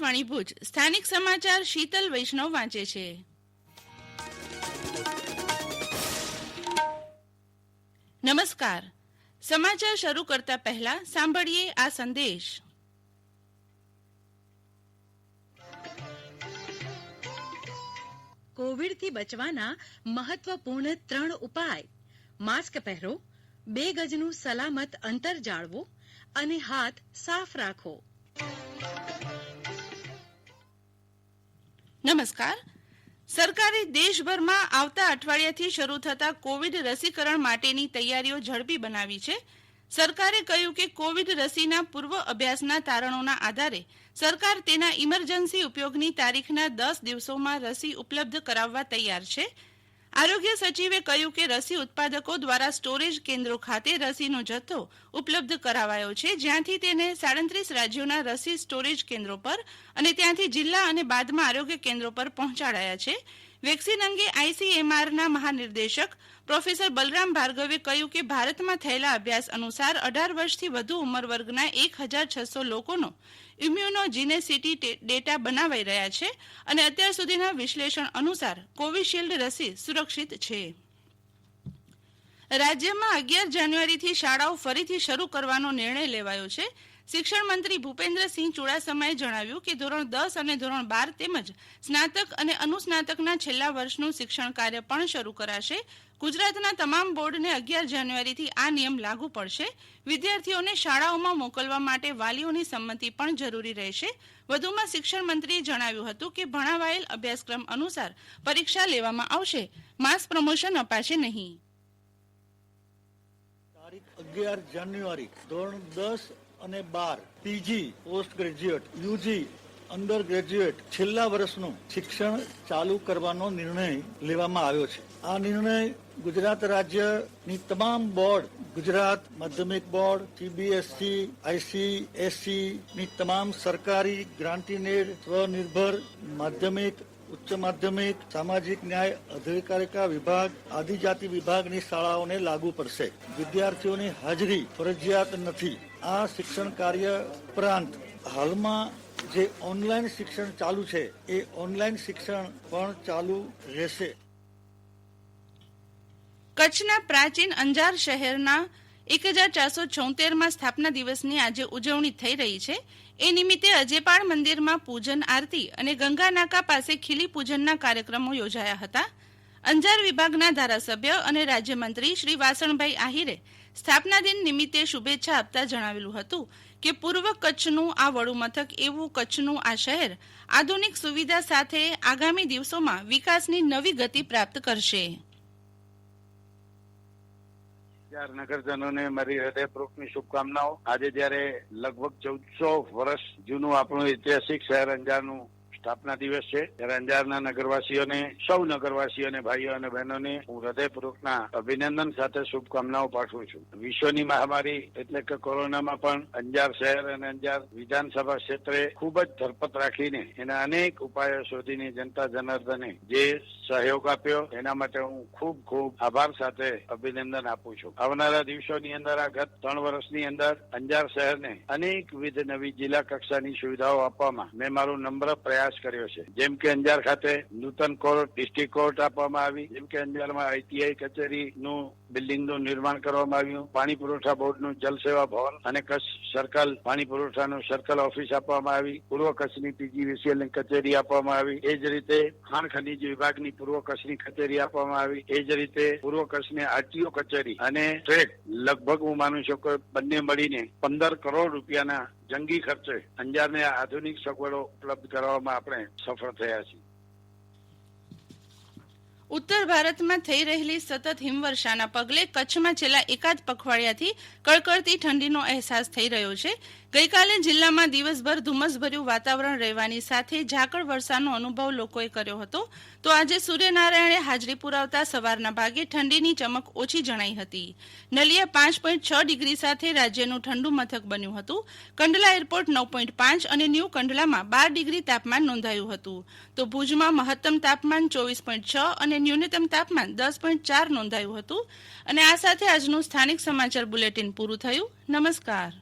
આકાશવાણી ભુજ. સ્થાનિક સમાચાર શીતલ વૈષ્ણવ વાંચે છે. નમસ્કાર. સમાચાર શરૂ કરતા પહેલા સાંભળીએ આ સંદેશ. કોવિડથી બચવાના મહત્વપૂર્ણ ત્રણ ઉપાય. માસ્ક પહેરો, બે ગજનું સલામત અંતર જાળવો અને હાથ સાફ રાખો. નમસ્કાર. સરકારે દેશભરમાં આવતા અઠવાડિયાથી શરૂ થતા કોવિડ રસીકરણ માટેની તૈયારીઓ ઝડપી બનાવી છે. સરકારે કહ્યું કે કોવિડ રસીના પૂર્વ અભ્યાસના તારણોના આધારે સરકાર તેના ઇમરજન્સી ઉપયોગની તારીખના દસ દિવસોમાં રસી ઉપલબ્ધ કરાવવા તૈયાર છે. આરોગ્ય સચિવે કહ્યું કે રસી ઉત્પાદકો દ્વારા સ્ટોરેજ કેન્દ્રો ખાતે રસીનો જથ્થો ઉપલબ્ધ કરાવાયો છે. જ્યાંથી તેને સાડત્રીસ રાજ્યોના રસી સ્ટોરેજ કેન્દ્રો પર અને ત્યાંથી જિલ્લા અને બાદમાં આરોગ્ય કેન્દ્રો પર પહોંચાડાયા છે. વેક્સિન અંગે આઈસીએમઆરના મહાનિર્દેશક પ્રોફેસર બલરામ ભાર્ગવે કહ્યું કે ભારતમાં થયેલા અભ્યાસ અનુસાર અઢાર વર્ષથી વધુ ઉંમર વર્ગના એક હજાર છસો લોકોનો ઇમ્યુનોજીનેસિટી ડેટા બનાવાઈ રહ્યા છે અને અત્યાર સુધીના વિશ્લેષણ અનુસાર કોવિશિલ્ડ રસી સુરક્ષિત છે. રાજ્યમાં અગિયાર જાન્યુઆરીથી શાળાઓ ફરીથી શરૂ કરવાનો નિર્ણય લેવાયો છે. શિક્ષણ મંત્રી ભૂપેન્દ્રસિંહ ચુડાસમાએ જણાવ્યું કે ધોરણ દસ અને ધોરણ બાર તેમજ સ્નાતક અને અનુસ્નાતકના છેલ્લા વર્ષનું શિક્ષણ કાર્ય પણ શરૂ કરાશે. ગુજરાતના તમામ બોર્ડને અગિયાર જાન્યુઆરીથી આ નિયમ લાગુ પડશે. વિદ્યાર્થીઓને શાળાઓમાં મોકલવા માટે વાલીઓની સંમતિ પણ જરૂરી રહેશે. વધુમાં શિક્ષણ મંત્રીએ જણાવ્યું હતું કે ભણાવાયેલ અભ્યાસક્રમ અનુસાર પરીક્ષા લેવામાં આવશે. માસ પ્રમોશન અપાશે નહીં. તારીખ અગિયાર જાન્યુઆરી, ધોરણ દસ અને બાર, PG, post graduate, UG, under graduate, છેલ્લા વર્ષનું શિક્ષણ ચાલુ કરવાનો નિર્ણય લેવામાં આવ્યો છે. આ નિર્ણય ગુજરાત રાજ્યની તમામ બોર્ડ, ગુજરાત માધ્યમિક બોર્ડ સીબીએસસી આઈસીએસસી ની તમામ સરકારી ગ્રાન્ટીનેડ સ્વનિર્ભર માધ્યમિક ઉચ્ચ માધ્યમિક, સામાજિક ન્યાય, અધિકારિકા વિભાગ, આદિજાતિ વિભાગની શાળાઓને લાગુ પડશે. વિદ્યાર્થીઓની હાજરી ફરજિયાત નથી. આ શિક્ષણ કાર્ય ઉપરાંત હાલમાં જે ઓનલાઈન શિક્ષણ ચાલુ છે, એ ઓનલાઈન શિક્ષણ પણ ચાલુ રહેશે. કચ્છના પ્રાચીન અંજાર શહેરના એક હજાર ચારસો છોતેરમાં સ્થાપના દિવસની આજે ઉજવણી થઈ રહી છે. એ નિમિત્તે અજેપાળ મંદિરમાં પૂજન આરતી અને ગંગાનાકા પાસે ખીલી પૂજનના કાર્યક્રમો યોજાયા હતા. અંજાર વિભાગના ધારાસભ્ય અને રાજ્યમંત્રી શ્રી વાસણભાઈ આહિરે સ્થાપના દિન નિમિત્તે શુભેચ્છા આપતા જણાવેલું હતું કે પૂર્વ કચ્છનું આ વડુમથક એવું કચ્છનું આ શહેર આધુનિક સુવિધા સાથે આગામી દિવસોમાં વિકાસની નવી ગતિ પ્રાપ્ત કરશે. ચાર નગરજનોને મારી હૃદયપૂર્વકની શુભકામનાઓ. આજે જયારે લગભગ ચૌદસો વર્ષ જૂનું આપણું ઐતિહાસિક શહેર અંજારનું સ્થાપના દિવસ છે. ત્યારે અંજારના નગરવાસીઓને, સૌ નગરવાસીઓને, ભાઈઓ અને બહેનોને હું હૃદયપૂર્વકના અભિનંદન સાથે શુભકામનાઓ પાઠવું છું. વિશ્વની મહામારી એટલે કે કોરોનામાં પણ અંજાર શહેર અને અંજાર વિધાનસભા ક્ષેત્રે ખૂબ જ ધરપત રાખીને એના અનેક ઉપાયો શોધીને જનતા જનાર્દને જે સહયોગ આપ્યો, એના માટે હું ખૂબ ખૂબ આભાર સાથે અભિનંદન આપું છું. આવનારા દિવસોની અંદર, આ ગત ત્રણ વર્ષની અંદર અંજાર શહેરને અનેકવિધ નવી જિલ્લા કક્ષાની સુવિધાઓ આપવામાં મેં મારો નમ્ર પ્રયાસ કર્યો છે. જેમ કે અંજાર ખાતે નૂતન કોર્ટ, ડિસ્ટ્રિક્ટ કોર્ટ આપવામાં આવી. જેમ કે અંજારમાં આઈટીઆઈ કચેરીનું બિલ્ડિંગનું નિર્માણ કરવામાં આવ્યું. પાણી પુરવઠા બોર્ડનું જલ સેવા ભવન અને કચ્છ સર્કલ પાણી પુરવઠાનું સર્કલ ઓફિસ આપવામાં આવી. પૂર્વ કચ્છની પીજીવીસીએલની કચેરી આપવામાં આવી. એ જ રીતે ખાણ ખનીજ વિભાગની પૂર્વ કચ્છની કચેરી આપવામાં આવી. એ જ રીતે પૂર્વ કચ્છની આરટીઓ કચેરી અને ટ્રેક લગભગ હું માનું છું કે બંને મળીને પંદર કરોડ રૂપિયાના જંગી ખર્ચે અંજારને આધુનિક સગવડો ઉપલબ્ધ કરવામાં આપણે સફળ થયા છીએ ઉત્તર ભારતમાં થઈ રહેલી સતત હિમવર્ષાના પગલે કચ્છમાં છેલ્લા એકાદ પખવાડિયાથી કડકડતી ઠંડીનો અહેસાસ થઈ રહ્યો છે. ગઈકાલે જિલ્લામાં દિવસભર ધુમ્મસભર્યું વાતાવરણ રહેવાની સાથે ઝાકળ વર્ષાનો અનુભવ લોકોએ કર્યો હતો. તો આજે સૂર્યનારાયણે હાજરી પુરાવતા સવારના ભાગે ઠંડીની ચમક ઓછી જણાઈ હતી. નલિયા પાંચ પોઈન્ટ છ ડિગ્રી સાથે રાજ્યનું ઠંડુ મથક બન્યું હતું. કંડલા એરપોર્ટ નવ પોઈન્ટ પાંચ અને ન્યૂ કંડલામાં બાર ડિગ્રી તાપમાન નોંધાયું હતું. તો ભુજમાં મહત્તમ તાપમાન ચોવીસ પોઈન્ટ છ ન્યૂનતમ તાપમાન દસ પોઈન્ટ ચાર નોંધાયું હતું. અને આ સાથે આજનું સ્થાનિક સમાચાર બુલેટિન પૂરું થયું. નમસ્કાર.